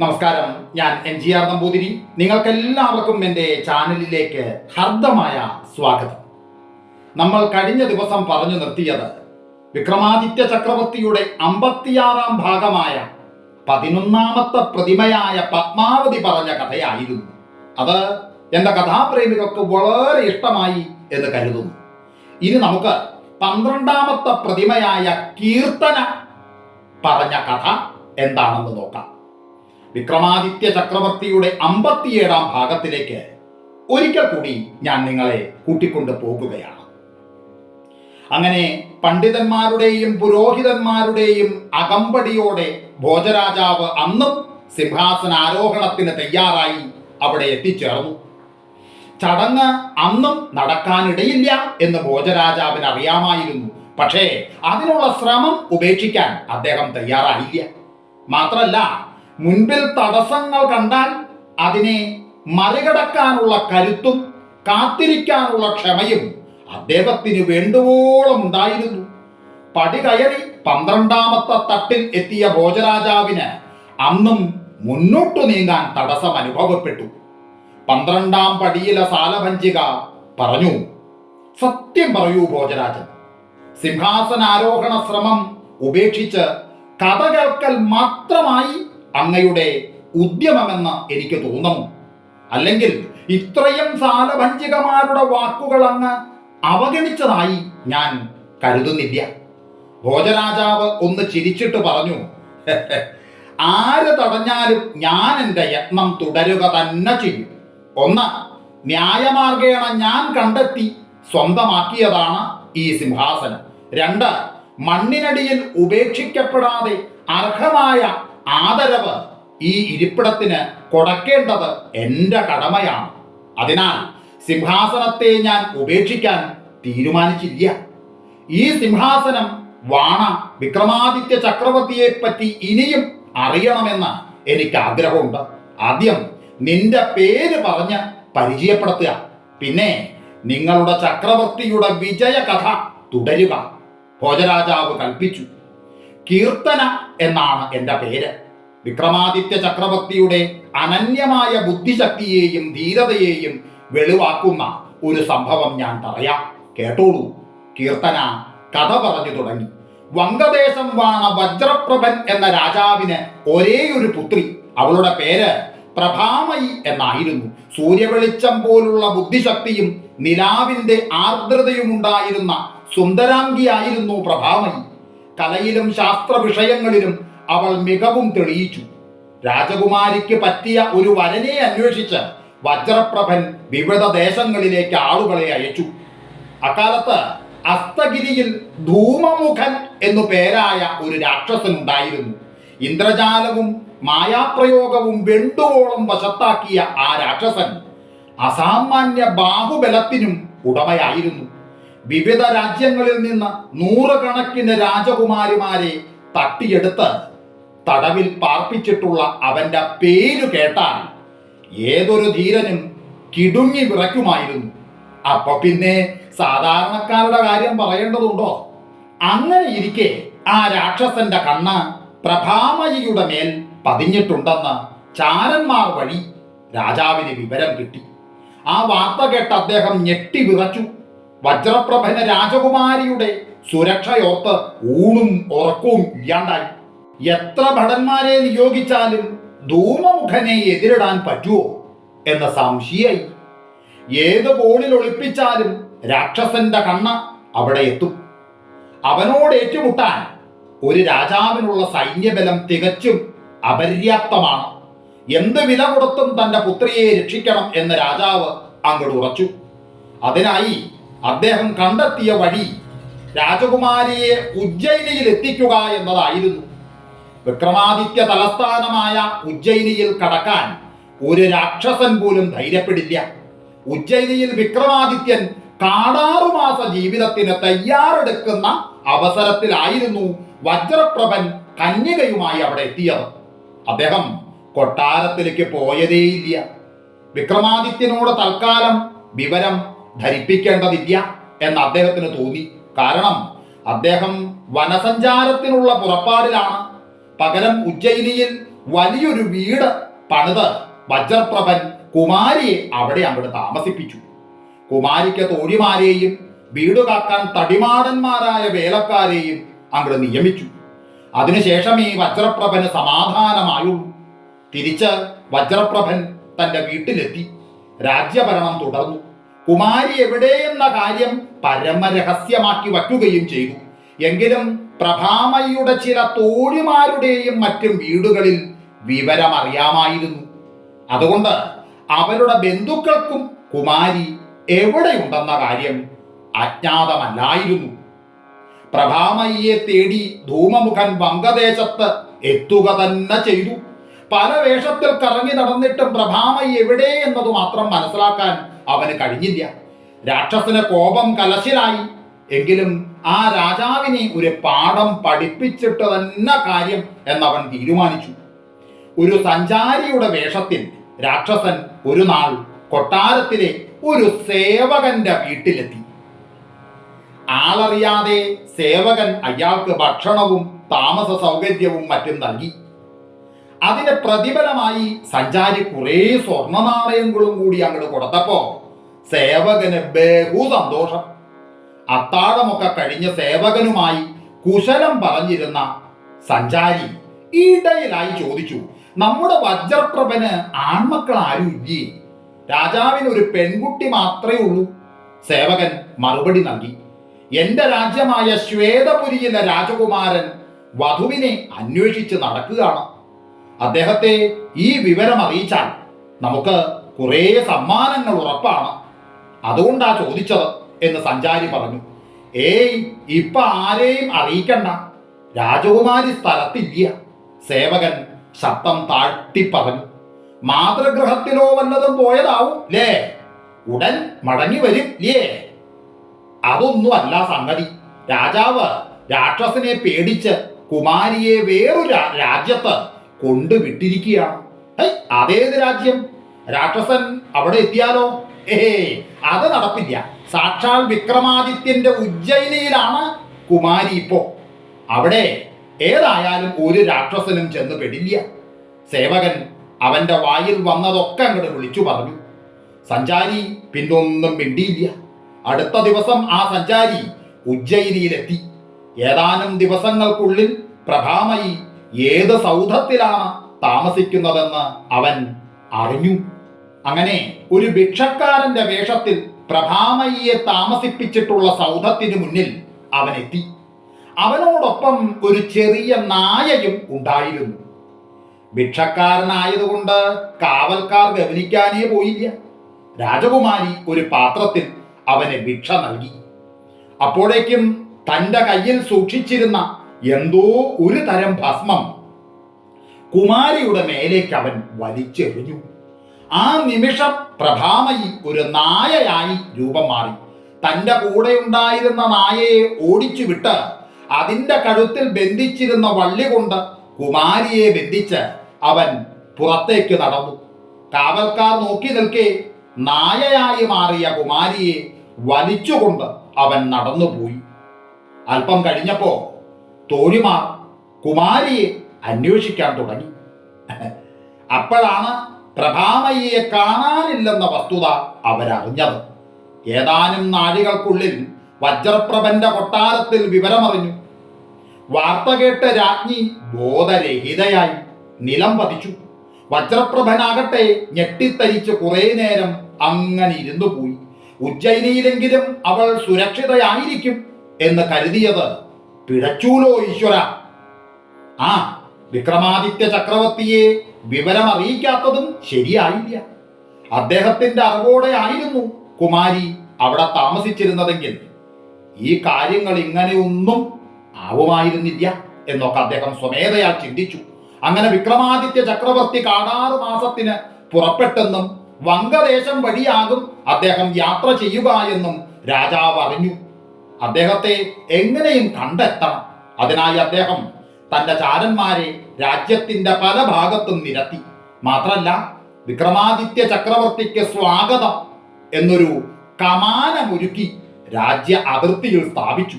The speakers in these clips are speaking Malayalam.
നമസ്കാരം. ഞാൻ എൻ ജി ആർ നമ്പൂതിരി. നിങ്ങൾക്കെല്ലാവർക്കും എന്റെ ചാനലിലേക്ക് ഹർദ്ദമായ സ്വാഗതം. നമ്മൾ കഴിഞ്ഞ ദിവസം പറഞ്ഞു നിർത്തിയത് വിക്രമാദിത്യ ചക്രവർത്തിയുടെ അമ്പത്തിയാറാം ഭാഗമായ പതിനൊന്നാമത്തെ പ്രതിമയായ പത്മാവതി പറഞ്ഞ കഥയായിരുന്നു. അത് എന്റെ കഥാപ്രേമികൾക്ക് വളരെ ഇഷ്ടമായി എന്ന് കരുതുന്നു. ഇനി നമുക്ക് പന്ത്രണ്ടാമത്തെ പ്രതിമയായ കീർത്തന പറഞ്ഞ കഥ എന്താണെന്ന് നോക്കാം. വിക്രമാദിത്യ ചക്രവർത്തിയുടെ അമ്പത്തിയേഴാം ഭാഗത്തിലേക്ക് ഒരിക്കൽ കൂടി ഞാൻ നിങ്ങളെ കൂട്ടിക്കൊണ്ട് പോകുകയാണ്. അങ്ങനെ പണ്ഡിതന്മാരുടെയും പുരോഹിതന്മാരുടെയും അകമ്പടിയോടെ ഭോജരാജാവ് അന്നും സിംഹാസനാരോഹണത്തിന് തയ്യാറായി അവിടെ എത്തിച്ചേർന്നു. ചടങ്ങ് അന്നും നടക്കാനിടയില്ല എന്ന് ഭോജരാജാവിന് അറിയാമായിരുന്നു പക്ഷേ അതിനുള്ള ശ്രമം ഉപേക്ഷിക്കാൻ അദ്ദേഹം തയ്യാറായില്ല. മാത്രല്ല മുൻപിൽ തടസ്സങ്ങൾ കണ്ടാൽ അതിനെ മറികടക്കാനുള്ള കരുത്തും കാത്തിരിക്കാനുള്ള ക്ഷമയും അദ്ദേഹത്തിന് വേണ്ടുവോളം ഉണ്ടായിരുന്നു. പടി കയറി പന്ത്രണ്ടാമത്തെ തട്ടിൽ എത്തിയ ഭോജരാജാവിന് അന്നും മുന്നോട്ടു നീങ്ങാൻ തടസ്സം അനുഭവപ്പെട്ടു. പന്ത്രണ്ടാം പടിയിലെ സാലഭഞ്ചിക പറഞ്ഞു സത്യം പറയൂ ഭോജരാജൻ സിംഹാസനാരോഹണ ശ്രമം ഉപേക്ഷിച്ച് കഥ കേൾക്കൽ മാത്രമായി അങ്ങയുടെ ഉദ്യമമെന്ന് എനിക്ക് തോന്നുന്നു. അല്ലെങ്കിൽ ഇത്രയും സാലഭഞ്ചികമാരുടെ വാക്കുകൾ അങ്ങ് അവഗണിച്ചതായി ഞാൻ കരുതുന്നില്ല. ഭോജരാജാവ് ഒന്ന് ചിരിച്ചിട്ട് പറഞ്ഞു ആര് തടഞ്ഞാലും ഞാൻ എന്റെ യത്നം തുടരുക തന്നെ ചെയ്യും. ഒന്ന് ന്യായമാർഗേണ ഞാൻ കണ്ടെത്തി സ്വന്തമാക്കിയതാണ് ഈ സിംഹാസനം. രണ്ട് മണ്ണിനടിയിൽ ഉപേക്ഷിക്കപ്പെടാതെ അർഹമായ ആദരവ് ഈ ഇരിപ്പിടത്തിന് കൊടുക്കേണ്ടത് എന്റെ കടമയാണ്. അതിനാൽ സിംഹാസനത്തെ ഞാൻ ഉപേക്ഷിക്കാൻ തീരുമാനിച്ചില്ല. ഈ സിംഹാസനം വാണ വിക്രമാദിത്യ ചക്രവർത്തിയെ പറ്റി ഇനിയും അറിയണമെന്ന് എനിക്ക് ആഗ്രഹമുണ്ട് ആദ്യം നിന്റെ പേര് പറഞ്ഞ് പരിചയപ്പെടുത്തുക. പിന്നെ നിങ്ങളുടെ ചക്രവർത്തിയുടെ വിജയകഥ തുടരുക. ഭോജരാജാവ് കൽപ്പിച്ചു. കീർത്തന എന്നാണ് എന്റെ പേര്. വിക്രമാദിത്യ ചക്രവർത്തിയുടെ അനന്യമായ ബുദ്ധിശക്തിയെയും ധീരതയെയും വെളിവാക്കുന്ന ഒരു സംഭവം ഞാൻ പറയാം. കേട്ടോളൂ. കീർത്തന കഥ പറഞ്ഞു തുടങ്ങി. വങ്കദേശം വാണ വജ്രപ്രഭൻ എന്ന രാജാവിന് ഒരേ ഒരു പുത്രി. അവളുടെ പേര് പ്രഭാമയി എന്നായിരുന്നു. സൂര്യവെളിച്ചം പോലുള്ള ബുദ്ധിശക്തിയും നിലാവിന്റെ ആർദ്രതയും ഉണ്ടായിരുന്ന സുന്ദരാംഗിയായിരുന്നു പ്രഭാമയി. കലയിലും ശാസ്ത്ര വിഷയങ്ങളിലും അവൾ മികവും തെളിയിച്ചു. രാജകുമാരിക്ക് പറ്റിയ ഒരു വരനെ അന്വേഷിച്ച് വജ്രപ്രഭൻ വിവിധ ദേശങ്ങളിലേക്ക് ആളുകളെ അയച്ചു. അക്കാലത്ത് അസ്തഗിരിയിൽ ധൂമമുഖൻ എന്നു പേരായ ഒരു രാക്ഷസൻ ഉണ്ടായിരുന്നു ഇന്ദ്രജാലവും മായാപ്രയോഗവും വെണ്ടുവോളം വശത്താക്കിയ ആ രാക്ഷസൻ അസാമാന്യ ബാഹുബലത്തിനും ഉടമയായിരുന്നു. വിവിധ രാജ്യങ്ങളിൽ നിന്ന് നൂറുകണക്കിന് രാജകുമാരിമാരെ തട്ടിയെടുത്ത് തടവിൽ പാർപ്പിച്ചിട്ടുള്ള അവന്റെ പേരു കേട്ടാൽ ഏതൊരു ധീരനും കിടുങ്ങി വിറയ്ക്കുമായിരുന്നു. അപ്പൊ പിന്നെ സാധാരണക്കാരുടെ കാര്യം പറയേണ്ടതുണ്ടോ? അങ്ങനെ ഇരിക്കെ ആ രാക്ഷസന്റെ കണ്ണ് പ്രഭാമയിയുടെ മേൽ പതിഞ്ഞിട്ടുണ്ടെന്ന് ചാരന്മാർ വഴി രാജാവിന് വിവരം കിട്ടി. ആ വാർത്ത കേട്ട് അദ്ദേഹം ഞെട്ടി വിറച്ചു. വജ്രപ്രഭന രാജകുമാരിയുടെ സുരക്ഷയോർത്ത് ഊണും ഉറക്കവും ഇല്ലാണ്ടായി. എത്ര ഭടന്മാരെ നിയോഗിച്ചാലും ധൂമമുഖനെ എതിരിടാൻ പറ്റുമോ എന്ന സംശയായി ഏത് കോണിൽ ഒളിപ്പിച്ചാലും രാക്ഷസന്റെ കണ്ണ അവിടെ എത്തും. അവനോട് ഏറ്റുമുട്ടാൻ ഒരു രാജാവിനുള്ള സൈന്യബലം തികച്ചും അപര്യാപ്തമാണ്. എന്ത് വില കൊടുത്തും തന്റെ പുത്രിയെ രക്ഷിക്കണം എന്ന് രാജാവ് അങ്ങോട്ട് ഉറച്ചു. അതിനായി അദ്ദേഹം കണ്ടെത്തിയ വഴി രാജകുമാരിയെ ഉജ്ജയിനിയിൽ എത്തിക്കുക എന്നതായിരുന്നു. വിക്രമാദിത്യ തലസ്ഥാനമായ ഉജ്ജയിനിയിൽ കടക്കാൻ ഒരു രാക്ഷസൻ പോലും ധൈര്യപ്പെടില്ല. ഉജ്ജയിനിയിൽ വിക്രമാദിത്യൻ കാടാറുമാസ ജീവിതത്തിന് തയ്യാറെടുക്കുന്ന അവസരത്തിലായിരുന്നു വജ്രപ്രഭൻ കന്യകയുമായി അവിടെ എത്തിയത്. അദ്ദേഹം കൊട്ടാരത്തിലേക്ക് പോയതേയില്ല. വിക്രമാദിത്യനോട് തൽക്കാലം വിവരം ധരിപ്പിക്കേണ്ടതില്ല എന്ന് അദ്ദേഹത്തിന് തോന്നി. കാരണം അദ്ദേഹം വനസഞ്ചാരത്തിനുള്ള പുറപ്പാടിലാണ്. പകരം ഉജ്ജയിനിയിൽ വലിയൊരു വീട് പണിത് വജ്രപ്രഭൻ കുമാരിയെ അവിടെ അങ്ങോട്ട് താമസിപ്പിച്ചു. കുമാരിക്ക് തോഴിമാരെയും വീട് കാക്കാൻ തടിമാടന്മാരായ വേലക്കാരെയും അങ്ങോട്ട് നിയമിച്ചു. അതിനുശേഷം ഈ വജ്രപ്രഭന് സമാധാനമായുള്ളൂ. തിരിച്ച് വജ്രപ്രഭൻ തന്റെ വീട്ടിലെത്തി. രാജ്യഭരണം തുടർന്നു. കുമാരി എവിടെയെന്ന കാര്യം പരമരഹസ്യമാക്കി വയ്ക്കുകയും ചെയ്തു. എങ്കിലും പ്രഭാമയുടെ ചില തോഴിമാരുടെയും മറ്റും വീടുകളിൽ വിവരം അറിയാമായിരുന്നു അതുകൊണ്ട് അവരുടെ ബന്ധുക്കൾക്കും കുമാരി എവിടെയുണ്ടെന്ന കാര്യം അജ്ഞാതമല്ലായിരുന്നു. പ്രഭാമയ്യെ തേടി ധൂമമുഖൻ വങ്കദേശത്ത് എത്തുക തന്നെ ചെയ്തു. പല വേഷത്തിൽ കറങ്ങി നടന്നിട്ടും പ്രഭാമയ്യ എവിടെ എന്നത് മാത്രം മനസ്സിലാക്കാൻ അവന് കഴിഞ്ഞില്ല. രാക്ഷസന് കോപം കലശിലായി. എങ്കിലും ആ രാജാവിനെ ഒരു പാഠം പഠിപ്പിച്ചിട്ട് തന്നെ കാര്യം എന്നവൻ തീരുമാനിച്ചു. ഒരു സഞ്ചാരിയുടെ വേഷത്തിൽ രാക്ഷസൻ ഒരു നാൾ കൊട്ടാരത്തിലെ ഒരു സേവകന്റെ വീട്ടിലെത്തി. ആളറിയാതെ സേവകൻ അയാൾക്ക് ഭക്ഷണവും താമസ സൗകര്യവും മറ്റും നൽകി. അതിന് പ്രതിഫലമായി സഞ്ചാരി കുറേ സ്വർണനാണയങ്ങളും കൂടി അങ്ങോട്ട് കൊടുത്തപ്പോ സേവകന് ബഹു സന്തോഷം. അത്താഴമൊക്കെ കഴിഞ്ഞ സേവകനുമായി കുശലം പറഞ്ഞിരുന്ന സഞ്ചാരി ഇടയിലായി ചോദിച്ചു നമ്മുടെ വജ്രപ്രഭന് ആൺമക്കൾ ആരും ഇല്ലേ? രാജാവിന് ഒരു പെൺകുട്ടി മാത്രമേ ഉള്ളൂ. സേവകൻ മറുപടി നൽകി എന്റെ രാജ്യമായ ശ്വേതപുരിയിലെ രാജകുമാരൻ വധുവിനെ അന്വേഷിച്ച് നടക്കുകയാണ്. അദ്ദേഹത്തെ ഈ വിവരം അറിയിച്ചാൽ നമുക്ക് കുറേ സമ്മാനങ്ങൾ ഉറപ്പാണ്. അതുകൊണ്ടാ ചോദിച്ചത് എന്ന് സഞ്ചാരി പറഞ്ഞു. ഏയ് ഇപ്പൊ ആരെയും അറിയിക്കണ്ട. രാജകുമാരി സ്ഥലത്തില്ല സേവകൻ ശബ്ദം താഴ്ത്തി പറഞ്ഞു. മാതൃഗൃഹത്തിലോ വല്ലതും പോയതാവും ലേ ഉടൻ മടങ്ങി വരും ലേ അതൊന്നും അല്ല സംഗതി. രാജാവ് രാക്ഷസനെ പേടിച്ച് കുമാരിയെ വേറൊരു രാജ്യത്ത് കൊണ്ടുവിട്ടിരിക്കുകയാണ്. അതേത് രാജ്യം. രാക്ഷസൻ അവിടെ എത്തിയാലോ? ഏ അത് നടപ്പില്ല. സാക്ഷാൽ വിക്രമാദിത്യന്റെ ഉജ്ജയിനിയിലാണ് കുമാരി ഇപ്പോ. അവിടെ ഏതായാലും ഒരു രാക്ഷസനും ചെന്ന് പെടില്ല. സേവകൻ അവന്റെ വായിൽ വന്നതൊക്കെ അങ്ങോട്ട് വിളിച്ചു പറഞ്ഞു. സഞ്ചാരി പിന്നൊന്നും മിണ്ടിയില്ല. അടുത്ത ദിവസം ആ സഞ്ചാരി ഉജ്ജയിനിയിലെത്തി. ഏതാനും ദിവസങ്ങൾക്കുള്ളിൽ പ്രഭാമയി ഏത് സൗധത്തിലാണ് താമസിക്കുന്നതെന്ന് അവൻ അറിഞ്ഞു. അങ്ങനെ ഒരു ഭിക്ഷക്കാരന്റെ വേഷത്തിൽ പ്രഭാമയ്യെ താമസിപ്പിച്ചിട്ടുള്ള സൗധത്തിന് മുന്നിൽ അവനെത്തി. അവനോടൊപ്പം ഒരു ചെറിയ നായയും ഉണ്ടായിരുന്നു. ഭിക്ഷക്കാരനായതുകൊണ്ട് കാവൽക്കാർ ഗവനിക്കാനേ പോയില്ല. രാജകുമാരി ഒരു പാത്രത്തിൽ അവന് ഭിക്ഷ നൽകി. അപ്പോഴേക്കും തന്റെ കയ്യിൽ സൂക്ഷിച്ചിരുന്ന എന്തോ ഒരു തരം ഭസ്മം. കുമാരിയുടെ മേലേക്ക് അവൻ വലിച്ചെറിഞ്ഞു. ആ നിമിഷം പ്രഭാമയി ഒരു നായയായി രൂപം മാറി. തന്റെ കൂടെ ഉണ്ടായിരുന്ന നായയെ ഓടിച്ചു വിട്ട് അതിന്റെ കഴുത്തിൽ ബന്ധിച്ചിരുന്ന വള്ളി കൊണ്ട് കുമാരിയെ ബന്ധിച്ച് അവൻ പുറത്തേക്ക് നടന്നു. കാവൽക്കാർ നോക്കി നിൽക്കെ നായയായി മാറിയ കുമാരിയെ വലിച്ചുകൊണ്ട് അവൻ നടന്നുപോയി. അല്പം കഴിഞ്ഞപ്പോ തോഴിമാർ കുമാരിയെ അന്വേഷിക്കാൻ തുടങ്ങി. അപ്പോഴാണ് പ്രഭാമയ്യെ കാണാനില്ലെന്ന വസ്തുത അവരറിഞ്ഞത്. ഏതാനും നാഴികൾക്കുള്ളിൽ വജ്രപ്രഭന്റെ കൊട്ടാരത്തിൽ വിവരമറിഞ്ഞു. വാർത്ത കേട്ട രാജ്ഞി ബോധരഹിതയായി നിലം പതിച്ചു. വജ്രപ്രഭനാകട്ടെ ഞെട്ടിത്തരിച്ച് കുറെ നേരം അങ്ങനെ ഇരുന്നു പോയി ഉജ്ജയിനിയിലെങ്കിലും അവൾ സുരക്ഷിതയായിരിക്കും എന്ന് കരുതിയത് പിഴച്ചൂലോ ഈശ്വര? ആ വിക്രമാദിത്യ ചക്രവർത്തിയെ വിവരം അറിയിക്കാത്തതും ശരിയായില്ല. അദ്ദേഹത്തിന്റെ അറിവോടെ ആയിരുന്നു കുമാരി അവിടെ താമസിച്ചിരുന്നതെങ്കിൽ. ഈ കാര്യങ്ങൾ ഇങ്ങനെയൊന്നും ആവുമായിരുന്നില്ല എന്നൊക്കെ അദ്ദേഹം സ്വമേധയാ ചിന്തിച്ചു. അങ്ങനെ വിക്രമാദിത്യ ചക്രവർത്തി കാടാറ് മാസത്തിന് പുറപ്പെട്ടെന്നും വങ്കദേശം വഴിയാകും അദ്ദേഹം യാത്ര ചെയ്യുക എന്നും രാജാവ് അറിഞ്ഞു. അദ്ദേഹത്തെ എങ്ങനെയും കണ്ടെത്തണം. അതിനായി അദ്ദേഹം തന്റെ ചാരന്മാരെ രാജ്യത്തിന്റെ പല ഭാഗത്തും നിരത്തി. മാത്രല്ല വിക്രമാദിത്യ ചക്രവർത്തിക്ക് സ്വാഗതം എന്നൊരു കമാനമൊരുക്കി രാജ്യ അതിർത്തിയിൽ സ്ഥാപിച്ചു.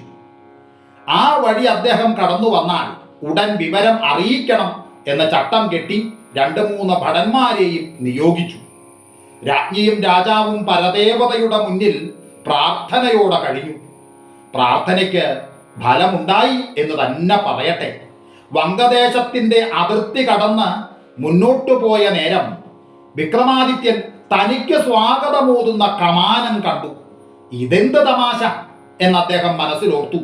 ആ വഴി അദ്ദേഹം കടന്നു വന്നാൽ ഉടൻ വിവരം അറിയിക്കണം എന്ന ചട്ടം കെട്ടി രണ്ട് മൂന്ന് ഭടന്മാരെയും നിയോഗിച്ചു. രാജ്ഞിയും രാജാവും പരദേവതയുടെ മുന്നിൽ പ്രാർത്ഥനയോടെ കഴിഞ്ഞു. പ്രാർത്ഥനയ്ക്ക് ഫലമുണ്ടായി എന്ന് തന്നെ പറയട്ടെ. വംഗദേശത്തിന്റെ അതിർത്തി കടന്ന് മുന്നോട്ടു പോയ നേരം വിക്രമാദിത്യൻ തനിക്ക് സ്വാഗതമോതുന്ന കമാനം കണ്ടു. ഇതെന്ത് തമാശ എന്ന് അദ്ദേഹം മനസ്സിലോർത്തു.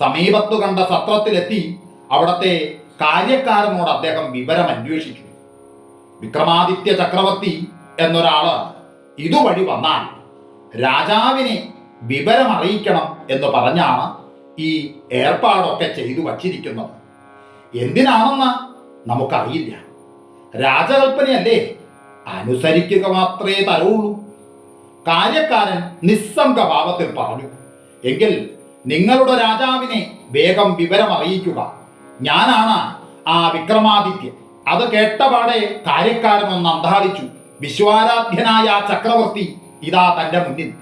സമീപത്തു കണ്ട സത്രത്തിലെത്തി അവിടത്തെ കാര്യക്കാരനോട് അദ്ദേഹം വിവരം അന്വേഷിച്ചു. വിക്രമാദിത്യ ചക്രവർത്തി എന്നൊരാൾ ഇതുവഴി വന്നാൽ രാജാവിനെ വിവരം അറിയിക്കണം എന്ന് പറഞ്ഞാണ് ഈ ഏർപ്പാടൊക്കെ ചെയ്തു വച്ചിരിക്കുന്നത്. എന്തിനാണെന്ന് നമുക്കറിയില്ല. രാജകൽപ്പനയല്ലേ അനുസരിക്കുക മാത്രമേ തരുള്ളൂ. കാര്യക്കാരൻ നിസ്സംഗ ഭാവത്തിൽ പറഞ്ഞു എങ്കിൽ നിങ്ങളുടെ രാജാവിനെ വേഗം വിവരം അറിയിക്കുക ഞാനാണ് ആ വിക്രമാദിത്യൻ അത് കേട്ടപാടെ കാര്യക്കാരൻ ഒന്ന് അന്താളിച്ചു വിശ്വാരാധ്യനായ ചക്രവർത്തി ഇതാ തന്റെ മുന്നിൽ.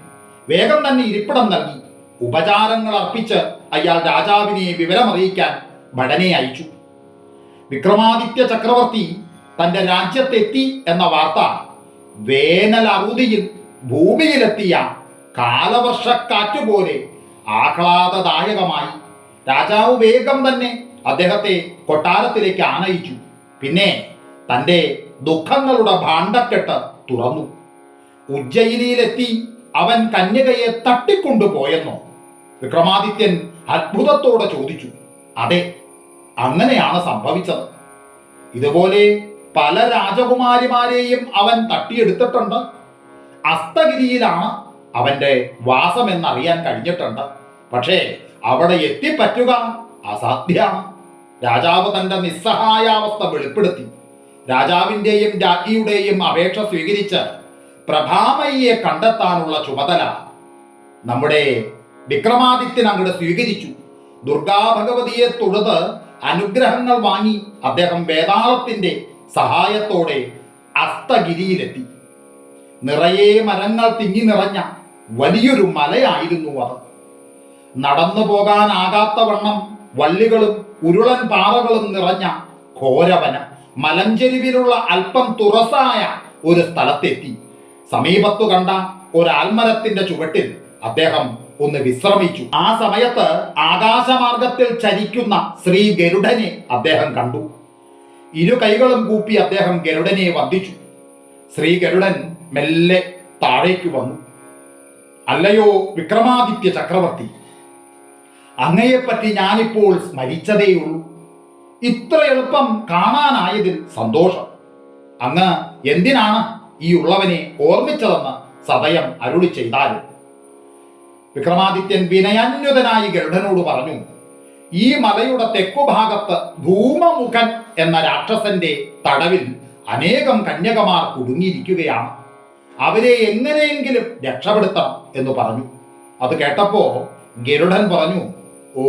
വേഗം തന്നെ ഇരിപ്പിടം നൽകി. ഉപചാരങ്ങൾ അർപ്പിച്ച് അയാൾ രാജാവിനെ വിവരമറിയിക്കാൻ ഭടനെ അയച്ചു. വിക്രമാദിത്യ ചക്രവർത്തി തന്റെ രാജ്യത്തെത്തി എന്ന വാർത്ത വേനൽ അറുതിയിൽ ഭൂമിയിലെത്തിയ കാലവർഷക്കാറ്റ് പോലെ ആഹ്ലാദദായകമായി. രാജാവ് വേഗം തന്നെ അദ്ദേഹത്തെ കൊട്ടാരത്തിലേക്ക് ആനയിച്ചു. പിന്നെ തന്റെ ദുഃഖങ്ങളുടെ ഭാണ്ഡക്കെട്ട് തുറന്നു. ഉജ്ജയിനിയിലെത്തി അവൻ കന്യകയെ തട്ടിക്കൊണ്ടുപോയെന്നോ? വിക്രമാദിത്യൻ അത്ഭുതത്തോടെ ചോദിച്ചു. അതെ അങ്ങനെയാണ് സംഭവിച്ചത്. ഇതുപോലെ പല രാജകുമാരിമാരെയും അവൻ തട്ടിയെടുത്തിട്ടുണ്ട്. അസ്തഗിരിയിലാണ് അവന്റെ വാസം വാസമെന്നറിയാൻ കഴിഞ്ഞിട്ടുണ്ട്. പക്ഷേ അവിടെ എത്തിപ്പറ്റുക അസാധ്യമാണ്. രാജാവ് തന്റെ നിസ്സഹായാവസ്ഥ വെളിപ്പെടുത്തി. രാജാവിന്റെയും രാജ്ഞിയുടെയും അപേക്ഷ സ്വീകരിച്ച് പ്രഭാമയ്യെ കണ്ടെത്താനുള്ള ചുമതല നമ്മുടെ വിക്രമാദിത്യൻ അങ്ങോട്ട് സ്വീകരിച്ചു. ദുർഗാ ഭഗവതിയെ തൊഴുത് അനുഗ്രഹങ്ങൾ വാങ്ങി അദ്ദേഹം വേതാളത്തിന്റെ സഹായത്തോടെ അസ്തഗിരിയിലെത്തി. നിറയെ മരങ്ങൾ തിങ്ങി നിറഞ്ഞ വലിയൊരു മലയായിരുന്നു അത്. നടന്നു പോകാനാകാത്ത വണ്ണം വള്ളികളും ഉരുളൻ പാറകളും നിറഞ്ഞ ഘോരവനം മലഞ്ചെരിവിലുള്ള അല്പം തുറസായ ഒരു സ്ഥലത്തെത്തി. സമീപത്തു കണ്ട ഒരു ആൽമരത്തിന്റെ ചുവട്ടിൽ അദ്ദേഹം ഒന്ന് വിശ്രമിച്ചു. ആ സമയത്ത് ആകാശമാർഗത്തിൽ ചരിക്കുന്ന ശ്രീ ഗരുഡനെ അദ്ദേഹം കണ്ടു. ഇരു കൈകളും കൂപ്പി അദ്ദേഹം ഗരുഡനെ വന്ദിച്ചു. ശ്രീ ഗരുഡൻ മെല്ലെ താഴേക്ക് വന്നു. അല്ലയോ വിക്രമാദിത്യ ചക്രവർത്തി അങ്ങയെപ്പറ്റി ഞാനിപ്പോൾ സ്മരിച്ചതേയുള്ളൂ. ഇത്ര എളുപ്പം കാണാനായതിൽ സന്തോഷം. അങ്ങ് എന്തിനാണ് ഈ ഉള്ളവനെ ഓർമ്മിച്ചതെന്ന് സതയം അരുളി ചെയ്താലും വിക്രമാദിത്യൻ വിനയാന്യുതനായി ഗരുഡനോട് പറഞ്ഞു ഈ മലയുടെ തെക്കുഭാഗത്ത് ധൂമമുഖൻ എന്ന രാക്ഷസന്റെ തടവിൽ അനേകം കന്യകമാർ കുടുങ്ങിയിരിക്കുകയാണ്. അവരെ എങ്ങനെയെങ്കിലും രക്ഷപ്പെടുത്തണം എന്ന് പറഞ്ഞു. അത് കേട്ടപ്പോ ഗരുഡൻ പറഞ്ഞു ഓ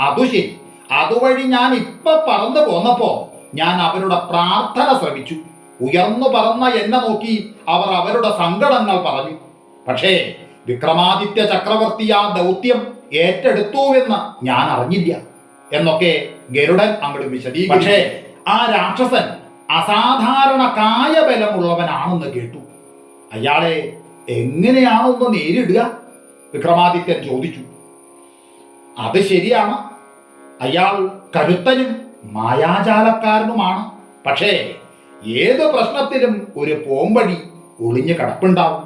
അതു ശരി. അതുവഴി ഞാൻ ഇപ്പൊ പറന്നു പോന്നപ്പോ ഞാൻ അവരുടെ പ്രാർത്ഥന ശ്രമിച്ചു. ഉയർന്നു പറന്ന എന്നെ നോക്കി അവർ അവരുടെ സങ്കടങ്ങൾ പറഞ്ഞു. പക്ഷേ വിക്രമാദിത്യ ചക്രവർത്തി ആ ദൗത്യം ഏറ്റെടുത്തുവെന്ന് ഞാൻ അറിഞ്ഞില്ല എന്നൊക്കെ ഗരുഡൻ അങ്ങോട്ട് വിശദീകരിച്ചു. പക്ഷേ ആ രാക്ഷസൻ അസാധാരണ കായബലമുള്ളവനാണെന്ന് കേട്ടു. അയാളെ എങ്ങനെയാണൊന്ന് നേരിടുക? വിക്രമാദിത്യൻ ചോദിച്ചു. അത് ശരിയാണ്. അയാൾ കരുത്തനും മായാജാലക്കാരനുമാണ്. പക്ഷേ ഏത് പ്രശ്നത്തിലും ഒരു പോംവഴി ഒളിഞ്ഞു കിടപ്പുണ്ടാവും.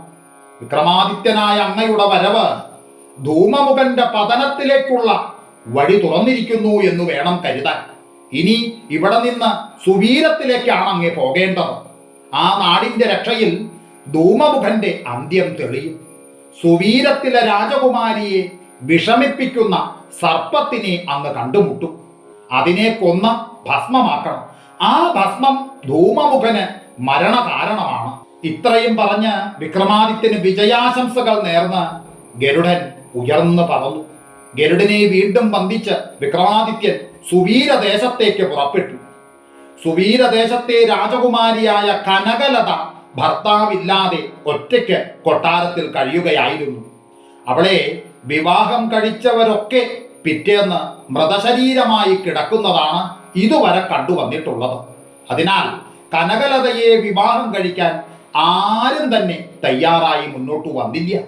വിക്രമാദിത്യനായ അങ്ങയുടെ വരവ് ധൂമമുഖന്റെ പതനത്തിലേക്കുള്ള വഴി തുറന്നിരിക്കുന്നു എന്ന് വേണം കരുതാൻ. ഇനി ഇവിടെ നിന്ന് സുവീരത്തിലേക്കാണ് അങ്ങ് പോകേണ്ടത്. ആ നാടിന്റെ രക്ഷയിൽ ധൂമമുഖന്റെ അന്ത്യം തെളിയും. സുവീരത്തിലെ രാജകുമാരിയെ വിഷമിപ്പിക്കുന്ന സർപ്പത്തിനെ അങ്ങ് കണ്ടുമുട്ടും. അതിനെ കൊന്ന് ഭസ്മമാക്കണം. ആ ഭസ്മം ധൂമമുഖന് മരണകാരണമാണ്. ഇത്രയും പറഞ്ഞ് വിക്രമാദിത്യന് വിജയാശംസകൾ നേർന്ന് ഗരുഡൻ ഉയർന്നു പറന്നു ഗരുഡനെ വീണ്ടും വന്ദിച്ച് വിക്രമാദിത്യൻ സുവീരദേശത്തേക്ക് പുറപ്പെട്ടു. സുവീരദേശത്തെ രാജകുമാരിയായ കനകലത ഭർത്താവില്ലാതെ ഒറ്റയ്ക്ക് കൊട്ടാരത്തിൽ കഴിയുകയായിരുന്നു. അവളെ വിവാഹം കഴിച്ചവരൊക്കെ പിറ്റേന്ന് മൃതശരീരമായി കിടക്കുന്നതാണ് ഇതുവരെ കണ്ടുവന്നിട്ടുള്ളത് അതിനാൽ കനകലതയെ വിവാഹം കഴിക്കാൻ ആരും തന്നെ തയ്യാറായി മുന്നോട്ട് വന്നില്ല.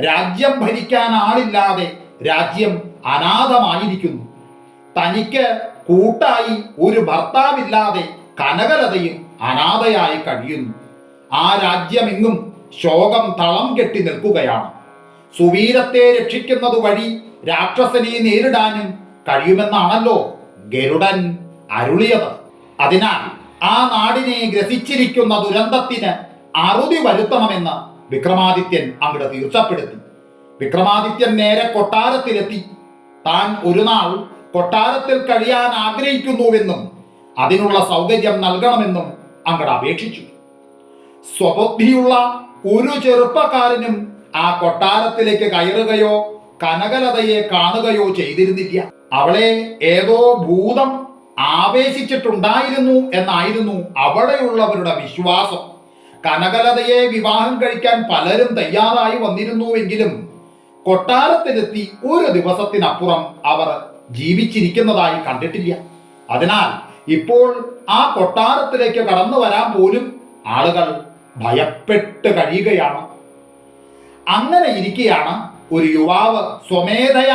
രാജ്യം ഭരിക്കാൻ ആളില്ലാതെ രാജ്യം അനാഥമായിരിക്കുന്നു. തനിക്ക് കൂട്ടായി ഒരു ഭർത്താവില്ലാതെ കനകലതയും അനാഥയായി കഴിയുന്നു. ആ രാജ്യമെങ്ങും ശോകം തളം കെട്ടി നിൽക്കുകയാണ്. സുവീരത്തെ രക്ഷിക്കുന്നത് വഴി രാക്ഷസനെ നേരിടാനും കഴിയുമെന്നാണല്ലോ ഗരുഡൻ അരുളിയത്. അതിനാൽ ആ നാടിനെ ഗ്രസിച്ചിരിക്കുന്ന ദുരന്തത്തിന് അറുതി വരുത്തണമെന്ന് വിക്രമാദിത്യൻ അവിടെ തീർച്ചപ്പെടുത്തി. വിക്രമാദിത്യൻ നേരെ കൊട്ടാരത്തിലെത്തി. താൻ ഒരു നാൾ കൊട്ടാരത്തിൽ കഴിയാൻ ആഗ്രഹിക്കുന്നുവെന്നും അതിനുള്ള സൗകര്യം നൽകണമെന്നും അങ്ങട് അപേക്ഷിച്ചു. സ്വബുദ്ധിയുള്ള ഒരു ചെറുപ്പക്കാരനും ആ കൊട്ടാരത്തിലേക്ക് കയറുകയോ കനകലതയെ കാണുകയോ ചെയ്തിരുന്നില്ല. അവളെ ഏതോ ഭൂതം ആവേശിച്ചിട്ടുണ്ടായിരുന്നു എന്നായിരുന്നു അവിടെയുള്ളവരുടെ വിശ്വാസം. കനകലതയെ വിവാഹം കഴിക്കാൻ പലരും തയ്യാറായി വന്നിരുന്നുവെങ്കിലും കൊട്ടാരത്തിലെത്തി ഒരു ദിവസത്തിനപ്പുറം അവർ ജീവിച്ചിരിക്കുന്നതായി കണ്ടിട്ടില്ല. അതിനാൽ ഇപ്പോൾ ആ കൊട്ടാരത്തിലേക്ക് കടന്നു വരാൻ പോലും ആളുകൾ ഭയപ്പെട്ട് കഴിയുകയാണ്. അങ്ങനെ ഇരിക്കെയാണ് ഒരു യുവാവ് സ്വമേധയ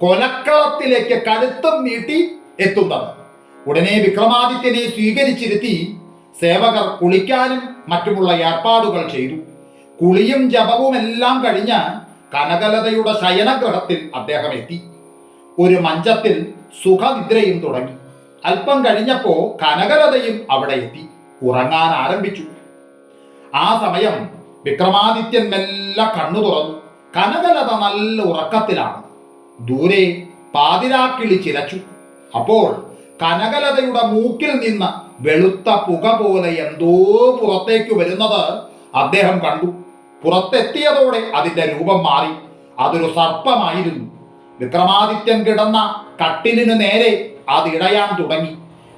കൊലക്കളത്തിലേക്ക് കഴുത്തും നീട്ടി എത്തുന്നത്. ഉടനെ വിക്രമാദിത്യനെ സ്വീകരിച്ചിരുത്തി സേവകർ കുളിക്കാനും മറ്റുമുള്ള ഏർപ്പാടുകൾ ചെയ്തു. കുളിയും ജപവുമെല്ലാം കഴിഞ്ഞ് കനകലതയുടെ ശയനഗ്രഹത്തിൽ അദ്ദേഹം എത്തി. ഒരു മഞ്ചത്തിൽ സുഖനിദ്രയും തുടങ്ങി. അല്പം കഴിഞ്ഞപ്പോ കനകലതയും അവിടെ എത്തി. ഉറങ്ങാൻ ആരംഭിച്ചു. ആ സമയം വിക്രമാദിത്യൻ മെല്ലെ കണ്ണു തുറന്നു. കനകലത നല്ല ഉറക്കത്തിലാണ്. ദൂരെ പാതിരാക്കിളി ചിലച്ചു. അപ്പോൾ കനകലതയുടെ മൂക്കിൽ നിന്ന് വെളുത്ത പുക പോലെ എന്തോ പുറത്തേക്ക് വരുന്നത് അദ്ദേഹം കണ്ടു. പുറത്തെത്തിയതോടെ അതിന്റെ രൂപം മാറി. അതൊരു സർപ്പമായിരുന്നു. വിക്രമാദിത്യൻ കിടന്ന കട്ടിലിന് നേരെ അത് ഇടയാൻ തുടങ്ങി.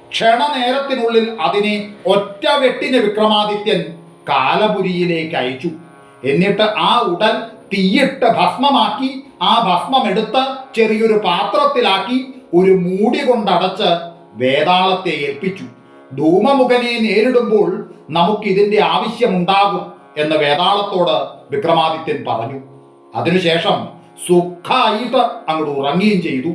ക്ഷണനേരത്തിനുള്ളിൽ അതിനെ ഒറ്റ വെട്ടിന് വിക്രമാദിത്യൻ കാലപുരിയിലേക്ക് അയച്ചു. എന്നിട്ട് ആ ഉടൽ തീയിട്ട് ഭസ്മമാക്കി ആ ഭസ്മം എടുത്ത് ചെറിയൊരു പാത്രത്തിലാക്കി ഒരു മൂടി കൊണ്ടടച്ച് വേതാളത്തെ ഏൽപ്പിച്ചു. ധൂമമുഖനെ നേരിടുമ്പോൾ നമുക്കിതിന്റെ ആവശ്യമുണ്ടാകും എന്ന് വേതാളത്തോട് വിക്രമാദിത്യൻ പറഞ്ഞു. അതിനുശേഷം സുഖായിട്ട് അങ്ങോട്ട് ഉറങ്ങുകയും ചെയ്തു.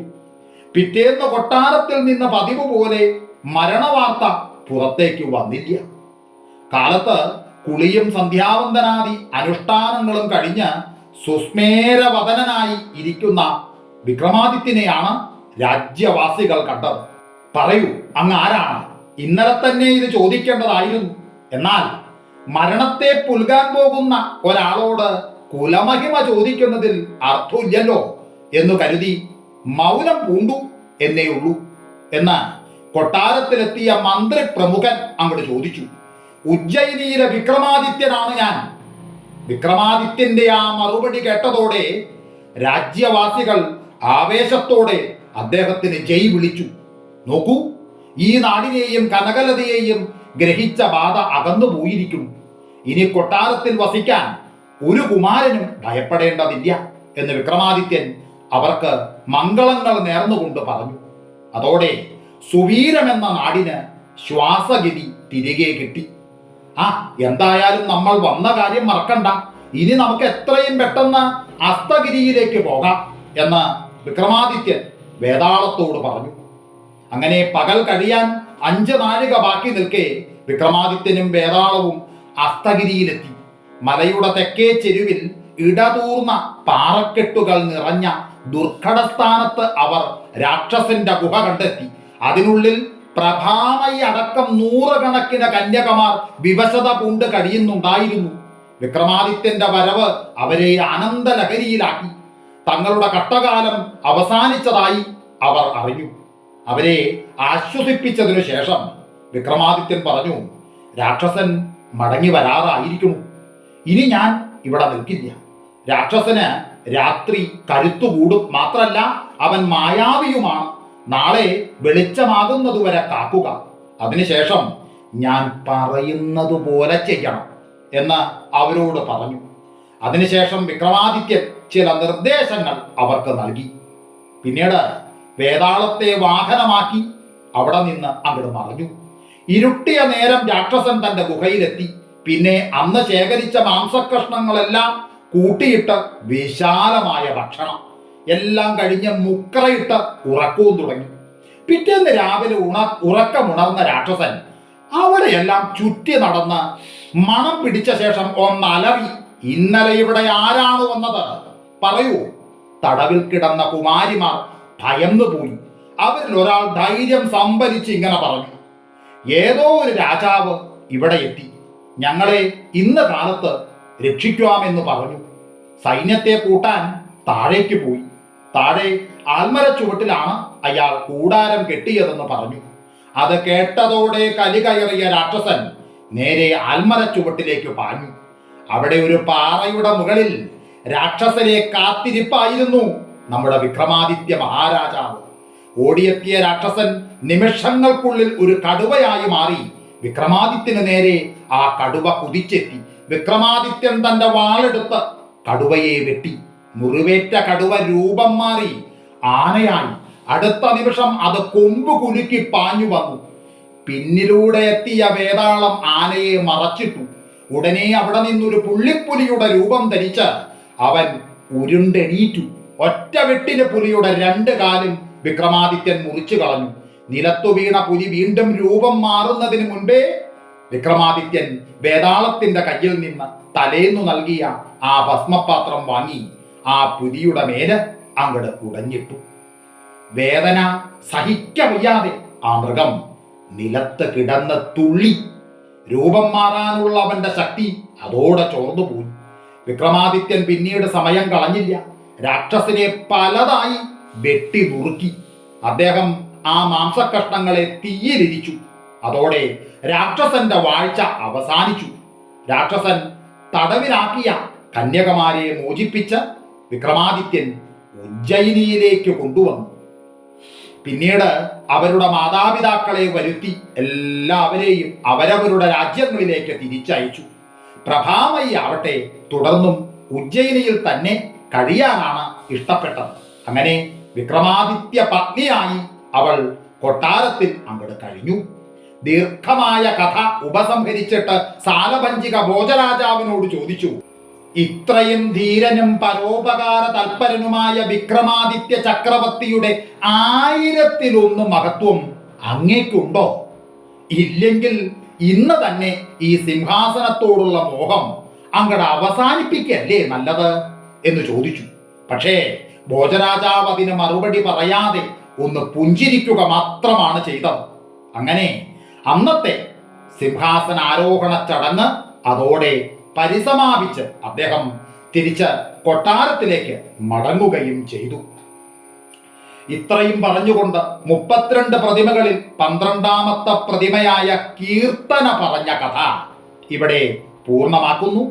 പിറ്റേന്ന് കൊട്ടാരത്തിൽ നിന്ന് പതിവ് പോലെ മരണവാർത്ത പുറത്തേക്ക് വന്നില്ല. കാലത്ത് കുളിയും സന്ധ്യാവന്തനാദി അനുഷ്ഠാനങ്ങളും കഴിഞ്ഞ് സുസ്മേരവദനായി ഇരിക്കുന്ന വിക്രമാദിത്യനെയാണ് രാജ്യവാസികൾ കണ്ടത്. പറയൂ അങ്ങ് ആരാണ്? ഇന്നലെ തന്നെ ഇത് ചോദിക്കേണ്ടതായിരുന്നു. എന്നാൽ മരണത്തെ പുൽകാൻ പോകുന്ന ഒരാളോട് കുലമഹിമ ചോദിക്കുന്നതിൽ അർത്ഥമില്ലല്ലോ എന്ന് കരുതി മൗനം പൂണ്ടു എന്നേ ഉള്ളൂ എന്ന് കൊട്ടാരത്തിലെത്തിയ മന്ത്രി പ്രമുഖൻ അങ്ങോട്ട് ചോദിച്ചു. ഉജ്ജയിനിയിലെ വിക്രമാദിത്യനാണ് ഞാൻ. വിക്രമാദിത്യന്റെ ആ മറുപടി കേട്ടതോടെ രാജ്യവാസികൾ ആവേശത്തോടെ അദ്ദേഹത്തിന് ജയ് വിളിച്ചു. നോക്കൂ ഈ നാടിനെയും കനകലതയെയും ഗ്രഹിച്ച ബാധ അകന്നു പോയിരിക്കുന്നു. ഇനി കൊട്ടാരത്തിൽ വസിക്കാൻ ഒരു കുമാരനും ഭയപ്പെടേണ്ടതില്ല എന്ന് വിക്രമാദിത്യൻ അവർക്ക് മംഗളങ്ങൾ നേർന്നുകൊണ്ട് പറഞ്ഞു. അതോടെ സുവീരമെന്ന നാടിന് ശ്വാസഗതി തിരികെ കിട്ടി. ആ എന്തായാലും നമ്മൾ വന്ന കാര്യം മറക്കണ്ട. ഇനി നമുക്ക് എത്രയും പെട്ടെന്ന് അസ്തഗിരിയിലേക്ക് പോകാം എന്ന് വിക്രമാദിത്യൻ വേതാളത്തോട് പറഞ്ഞു. അങ്ങനെ പകൽ കഴിയാൻ അഞ്ച് നാഴിക ബാക്കി നിൽക്കെ വിക്രമാദിത്യനും വേതാളവും അസ്തഗിരിയിലെത്തി. മലയുടെ തെക്കേ ചെരുവിൽ ഇടതൂർന്ന പാറക്കെട്ടുകൾ നിറഞ്ഞ ദുർഘടസ്ഥാനത്ത് അവർ രാക്ഷസന്റെ ഗുഹ കണ്ടെത്തി. അതിനുള്ളിൽ പ്രഭാമയി അടക്കം നൂറുകണക്കിന് കന്യകമാർ വിവശത പൂണ്ട് കഴിയുന്നുണ്ടായിരുന്നു. വിക്രമാദിത്യന്റെ വരവ് അവരെ ആനന്ദലഹരിയിലാക്കി. തങ്ങളുടെ കട്ടകാലം അവസാനിച്ചതായി അവർ അറിഞ്ഞു. അവരെ ആശ്വസിപ്പിച്ചതിനു ശേഷം വിക്രമാദിത്യൻ പറഞ്ഞു രാക്ഷസൻ മടങ്ങി വരാറായിരിക്കുന്നു. ഇനി ഞാൻ ഇവിടെ നിൽക്കില്ല. രാക്ഷസന് രാത്രി കരുത്തുകൂടും. മാത്രല്ല അവൻ മായാവിയുമാണ്. നാളെ വെളിച്ചമാകുന്നതുവരെ കാക്കുക. അതിനുശേഷം ഞാൻ പറയുന്നത് പോലെ ചെയ്യണം എന്ന് അവരോട് പറഞ്ഞു. അതിനുശേഷം വിക്രമാദിത്യൻ ചില നിർദ്ദേശങ്ങൾ അവർക്ക് നൽകി. പിന്നീട് വേതാളത്തെ വാഹനമാക്കി അവിടെ നിന്ന് അങ്ങോട്ട് മറഞ്ഞു. ഇരുട്ടിയ നേരം രാക്ഷസൻ തന്റെ ഗുഹയിലെത്തി. പിന്നെ അന്ന് ശേഖരിച്ച മാംസകഷ്ണങ്ങളെല്ലാം കൂട്ടിയിട്ട് വിശാലമായ ഭക്ഷണം. എല്ലാം കഴിഞ്ഞ് മുക്കറയിട്ട് ഉറക്കവും തുടങ്ങി. പിറ്റേന്ന് രാവിലെ ഉണ ഉറക്കമുണർന്ന രാക്ഷസൻ അവിടെയെല്ലാം ചുറ്റി നടന്ന് മണം പിടിച്ച ശേഷം ഒന്നലറി ഇന്നലെ ഇവിടെ ആരാണ് വന്നത്? പറയൂ. തടവിൽ കിടന്ന കുമാരിമാർ ഭയന്നു പോയി. അവരിൽ ഒരാൾ ധൈര്യം സംഭരിച്ച് ഇങ്ങനെ പറഞ്ഞു ഏതോ ഒരു രാജാവ് ഇവിടെ എത്തി. ഞങ്ങളെ ഇന്ന് കാലത്ത് രക്ഷിക്കാമെന്ന് പറഞ്ഞു. സൈന്യത്തെ കൂട്ടാൻ താഴേക്ക് പോയി. താഴെ ആൽമര ചുവട്ടിലാണ് അയാൾ കൂടാരം കെട്ടിയതെന്ന് പറഞ്ഞു. അത് കേട്ടതോടെ കലി കയറിയ രാക്ഷസൻ നേരെ ആൽമര ചുവട്ടിലേക്ക് പാഞ്ഞു. അവിടെ ഒരു പാറയുടെ മുകളിൽ രാക്ഷസനെ കാത്തിരിപ്പായിരുന്നു നമ്മുടെ വിക്രമാദിത്യ മഹാരാജാവ്. ഓടിയെത്തിയ രാക്ഷസൻ നിമിഷങ്ങൾക്കുള്ളിൽ ഒരു കടുവയായി മാറി വിക്രമാദിത്യന് നേരെ ആ കടുവ കുതിച്ചെത്തി. വിക്രമാദിത്യൻ തന്റെ വാളെടുത്ത് കടുവയെ വെട്ടി. മുറിവേറ്റ കടുവ രൂപം മാറി ആനയായി. അടുത്ത നിമിഷം അത് കൊമ്പ് കുലുക്കി പാഞ്ഞു വന്നു. പിന്നിലൂടെ എത്തിയ വേതാളം ആനയെ മറച്ചിട്ടു. ഉടനെ അവിടെ നിന്നൊരു പുള്ളിപ്പുലിയുടെ രൂപം ധരിച്ച് അവൻ ഉരുണ്ടെണീറ്റു. ഒറ്റ വെട്ടിന് പുലിയുടെ രണ്ട് കാലും വിക്രമാദിത്യൻ മുറിച്ചു കളഞ്ഞു. നിലത്തു വീണ പുലി വീണ്ടും രൂപം മാറുന്നതിന് മുൻപേ വിക്രമാദിത്യൻ വേതാളത്തിന്റെ കയ്യിൽ നിന്ന് തലേന്നു നൽകിയ ആ ഭസ്മപാത്രം വാങ്ങി. ആ പുലിയുടെ മേൽ അങ്ങട് ഉടഞ്ഞിട്ടു വേദന സഹിക്കവയ്യാതെ ആ മൃഗം നിലത്ത് കിടന്ന തുള്ളി. രൂപം മാറാനുള്ള അവന്റെ ശക്തി അതോടെ ചോർന്നു പോയി. വിക്രമാദിത്യൻ പിന്നീട് സമയം കളഞ്ഞില്ല. രാക്ഷസിനെ പലതായി വെട്ടി നുറുക്കി. അദ്ദേഹം ആ മാംസകഷ്ണങ്ങളെ തീയിലിരിച്ചു. അതോടെ രാക്ഷസന്റെ വാഴ്ച അവസാനിച്ചു. രാക്ഷസൻ തടവിലാക്കിയ കന്യകമാരെ മോചിപ്പിച്ച് വിക്രമാദിത്യൻ ഉജ്ജയിനിയിലേക്ക് കൊണ്ടുവന്നു. പിന്നീട് അവരുടെ മാതാപിതാക്കളെ വരുത്തി എല്ലാവരെയും അവരവരുടെ രാജ്യങ്ങളിലേക്ക് തിരിച്ചയച്ചു. പ്രഭാമയി ആവട്ടെ തുടർന്നും ഉജ്ജയിനിയിൽ തന്നെ കഴിയാനാണ് ഇഷ്ടപ്പെട്ടത്. അങ്ങനെ വിക്രമാദിത്യ പത്നിയായി അവൾ കൊട്ടാരത്തിൽ അങ്ങോട്ട് കഴിഞ്ഞു. ദീർഘമായ കഥ ഉപസംഹരിച്ചിട്ട് സാലപഞ്ചിക ഭോജരാജാവിനോട് ചോദിച്ചു ഇത്രയും ധീരനും പരോപകാര തൽപരനുമായ വിക്രമാദിത്യ ചക്രവർത്തിയുടെ ആയിരത്തിലൊന്ന് മഹത്വം അങ്ങേക്കുണ്ടോ? ഇല്ലെങ്കിൽ ഇന്ന് തന്നെ ഈ സിംഹാസനത്തോടുള്ള മോഹം അങ്ങടെ അവസാനിപ്പിക്കല്ലേ നല്ലത്? എന്ന് ചോദിച്ചു. പക്ഷേ ഭോജരാജാവ് അതിന് മറുപടി പറയാതെ ഒന്ന് പുഞ്ചിരിക്കുക മാത്രമാണ് ചെയ്തത്. അങ്ങനെ അന്നത്തെ സിംഹാസനാരോഹണ ചടങ്ങ് അതോടെ പരിസമാപിച്ച് അദ്ദേഹം തിരിച്ച് കൊട്ടാരത്തിലേക്ക് മടങ്ങുകയും ചെയ്തു. ഇത്രയും പറഞ്ഞുകൊണ്ട് മുപ്പത്തിരണ്ട് പ്രതിമകളിൽ പന്ത്രണ്ടാമത്തെ പ്രതിമയായ കീർത്തന പറഞ്ഞ കഥ ഇവിടെ പൂർണമാക്കുന്നു.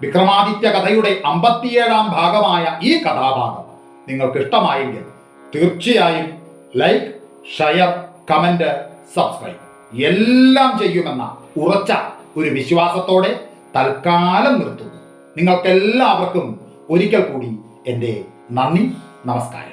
വിക്രമാദിത്യ കഥയുടെ അമ്പത്തിയേഴാം ഭാഗമായ ഈ കഥാഭാഗം നിങ്ങൾക്ക് ഇഷ്ടമായെങ്കിൽ തീർച്ചയായും ലൈക്ക് ഷെയർ കമന്റ് സബ്സ്ക്രൈബ് എല്ലാം ചെയ്യുമെന്ന ഉറച്ച ഒരു വിശ്വാസത്തോടെ തൽക്കാലം നിർത്തുന്നു. നിങ്ങൾക്കെല്ലാവർക്കും ഒരിക്കൽ കൂടി എന്റെ നന്ദി നമസ്കാരം.